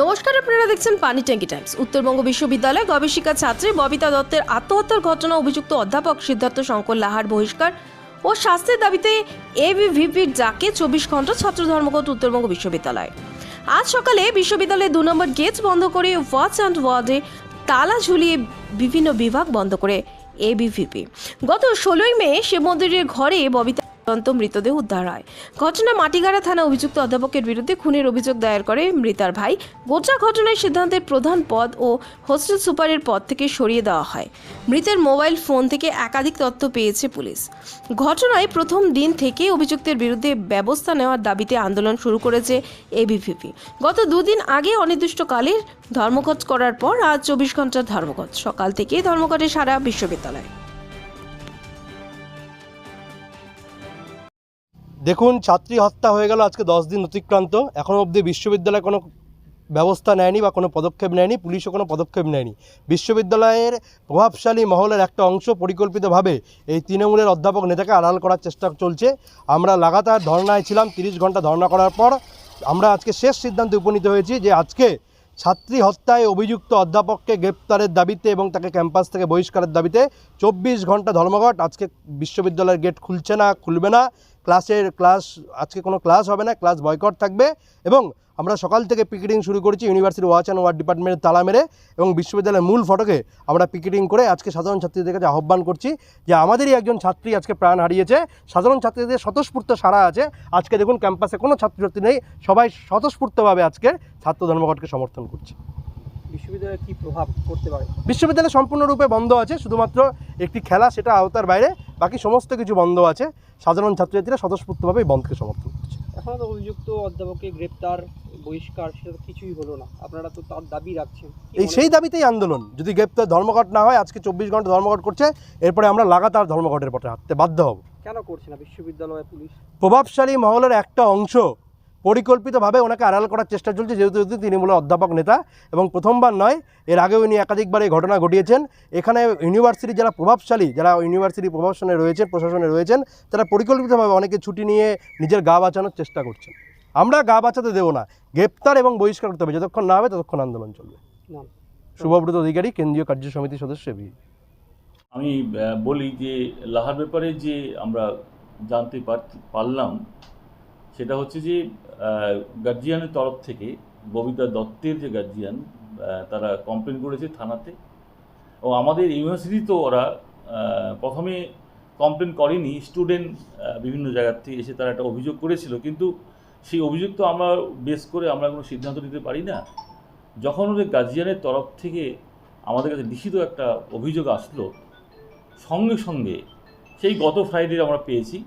নমস্কার, আপনারা দেখছেন পানি ট্যাঙ্কি টাইমস। উত্তরবঙ্গ বিশ্ববিদ্যালয় গবেষিকা ছাত্রী ববিতা দত্তের আত্মহত্যার ঘটনা অভিযুক্ত অধ্যাপক সিদ্ধার্থ শঙ্কর লাহার বহিষ্কার ও শাস্তির দাবিতে এবিভিপির ডাকে চব্বিশ ঘণ্টা ছাত্র ধর্মঘট উত্তরবঙ্গ বিশ্ববিদ্যালয়। আজ সকালে বিশ্ববিদ্যালয়ের দু নম্বর গেট বন্ধ করে ওয়াচ অ্যান্ড ওয়ার্ডে তালা ঝুলিয়ে বিভিন্ন বিভাগ বন্ধ করে এবিভিপি গত ষোলোই মে শিব মন্দিরের ঘরে ববিতা ঝুলন্ত মৃতদেহ উদ্ধার হয়। ঘটনা মাটিগাড়া থানা অভিযুক্ত অধ্যাপকের বিরুদ্ধে খুনের অভিযোগ দায়ের করে মৃতার ভাই। গোটা ঘটনায় সিদ্ধান্তের প্রধান পদ ও হোস্টেল সুপারের পদ থেকে সরিয়ে দেওয়া হয়। মৃতের মোবাইল ফোন থেকে একাধিক তথ্য পেয়েছে পুলিশ। ঘটনায় প্রথম দিন থেকে অভিযুক্তের বিরুদ্ধে ব্যবস্থা নেওয়ার দাবিতে আন্দোলন শুরু করেছে এবিভিপি। গত দুদিন আগে অনির্দিষ্টকালের ধর্মঘট করার পর আজ চব্বিশ ঘণ্টার ধর্মঘট। সকাল থেকেই ধর্মঘটে সারা বিশ্ববিদ্যালয়। দেখুন, ছাত্রী হত্যা হয়ে গেল, আজকে দশ দিন অতিক্রান্ত। এখনও অবধি বিশ্ববিদ্যালয় কোনো ব্যবস্থা নেয়নি বা কোনো পদক্ষেপ নেয়নি, পুলিশও কোনো পদক্ষেপ নেয়নি। বিশ্ববিদ্যালয়ের প্রভাবশালী মহলের একটা অংশ পরিকল্পিতভাবে এই তৃণমূলের অধ্যাপক নেতাকে আড়াল করার চেষ্টা চলছে। আমরা লাগাতার ধর্নায় ছিলাম, তিরিশ ঘণ্টা ধর্না করার পর আমরা আজকে শেষ সিদ্ধান্তে উপনীত হয়েছি যে আজকে ছাত্রী হত্যায় অভিযুক্ত অধ্যাপককে গ্রেপ্তারের দাবিতে এবং তাকে ক্যাম্পাস থেকে বহিষ্কারের দাবিতে চব্বিশ ঘণ্টা ধর্মঘট আজকে বিশ্ববিদ্যালয়ের গেট খুলছে না, খুলবে না। ক্লাসের ক্লাস, আজকে কোনো ক্লাস হবে না, ক্লাস বয়কট থাকবে এবং আমরা সকাল থেকে পিকেটিং শুরু করেছি ইউনিভার্সিটি ওয়াচ অ্যান্ড ওয়ার্ড ডিপার্টমেন্টের তালা মেরে এবং বিশ্ববিদ্যালয়ের মূল ফটকে আমরা পিকেটিং করে আজকে সাধারণ ছাত্রীদের কাছে আহ্বান করছি যে আমাদেরই একজন ছাত্রী আজকে প্রাণ হারিয়েছে। সাধারণ ছাত্রীদের স্বতঃস্ফূর্ত সারা আছে। আজকে দেখুন ক্যাম্পাসে কোনো ছাত্রছাত্রী নেই। সবাই স্বতঃস্ফূর্তভাবে আজকে ছাত্র ধর্মঘটকে সমর্থন করছে। বিশ্ববিদ্যালয়ে কি প্রভাব করতে পারে? বিশ্ববিদ্যালয় সম্পূর্ণরূপে বন্ধ আছে শুধুমাত্র একটি খেলা সেটা আওতার বাইরে বাকি সমস্ত কিছু বন্ধ আছে। সাধারণ ছাত্রছাত্রীরা স্বতঃস্ফূর্তভাবে এই বন্ধকে সমর্থন করছে। এখনও তো অভিযুক্ত অধ্যাপককে গ্রেপ্তার বহিষ্কার সেটা কিছুই হলো না। আপনারা তো তার দাবি রাখছেন। এই সেই দাবিতেই আন্দোলন। যদি গ্রেপ্তার ধর্মঘট না হয় আজকে চব্বিশ ঘণ্টা ধর্মঘট করছে এরপরে আমরা লাগাতার ধর্মঘটের পথে হাঁটতে বাধ্য হব। কেন করছে না বিশ্ববিদ্যালয় পুলিশ? প্রভাবশালী মহলের একটা অংশ পরিকল্পিতভাবে ওনাকে আড়াল করার চেষ্টা চলছে যেহেতু যেহেতু তৃণমূলের অধ্যাপক নেতা এবং প্রথমবার নয় এর আগেও উনি একাধিকবার এই ঘটনা ঘটিয়েছেন। এখানে ইউনিভার্সিটি যারা প্রভাবশালী যারা ইউনিভার্সিটি প্রভাবশনে রয়েছেন প্রশাসনে রয়েছেন তারা পরিকল্পিতভাবে অনেকে ছুটি নিয়ে নিজের গা বাঁচানোর চেষ্টা করছেন। আমরা গা বাঁচাতে দেবো না গ্রেপ্তার এবং বহিষ্কার করতে হবে যতক্ষণ না হবে ততক্ষণ আন্দোলন চলবে। শুভব্রত অধিকারী কেন্দ্রীয় কার্য সমিতির সদস্য বি। আমি বলি যে লাহার ব্যাপারে যে আমরা জানতে পার- পারলাম সেটা হচ্ছে যে গার্জিয়ানের তরফ থেকে ববিতা দত্তের যে গার্জিয়ান তারা কমপ্লেন করেছে থানাতে। এবং আমাদের ইউনিভার্সিটি তো ওরা প্রথমে কমপ্লেন করেনি স্টুডেন্ট বিভিন্ন জায়গার থেকে এসে তারা একটা অভিযোগ করেছিল। কিন্তু সেই অভিযোগ তো আমরা বেস করে আমরা কোনো সিদ্ধান্ত নিতে পারি না। যখন ওদের গার্জিয়ানের তরফ থেকে আমাদের কাছে লিখিত একটা অভিযোগ আসলো, সঙ্গে সঙ্গে, সেই গত ফ্রাইডে আমরা পেয়েছি।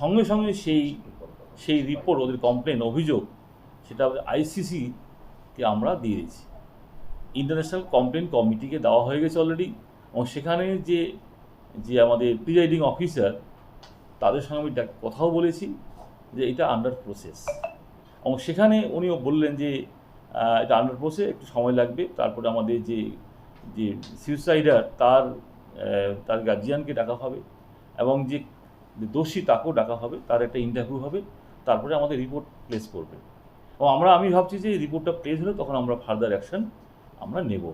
সঙ্গে সঙ্গে সেই সেই রিপোর্ট ওদের কমপ্লেন অভিযোগ, সেটা আইসিসিকে আমরা দিয়ে দিয়েছি। ইন্টারন্যাশনাল কমপ্লেন কমিটিকে দেওয়া হয়ে গেছে অলরেডি এবং সেখানে যে যে আমাদের প্রিজাইডিং অফিসার তাদের সঙ্গে আমি কথাও বলেছি যে এটা আন্ডার প্রসেস এবং সেখানে উনিও বললেন যে এটা আন্ডার প্রসেস একটু সময় লাগবে। তারপরে আমাদের যে যে সুইসাইডার তার তার গার্জিয়ানকে ডাকা হবে এবং যে দোষী, তাকেও ডাকা হবে। তার একটা ইন্টারভিউ হবে। তারপরে আমাদের রিপোর্ট প্লেস করবে। এবং আমরা, আমি ভাবছি যে রিপোর্টটা প্লেস হলে তখন আমরা ফার্দার অ্যাকশন আমরা নেব।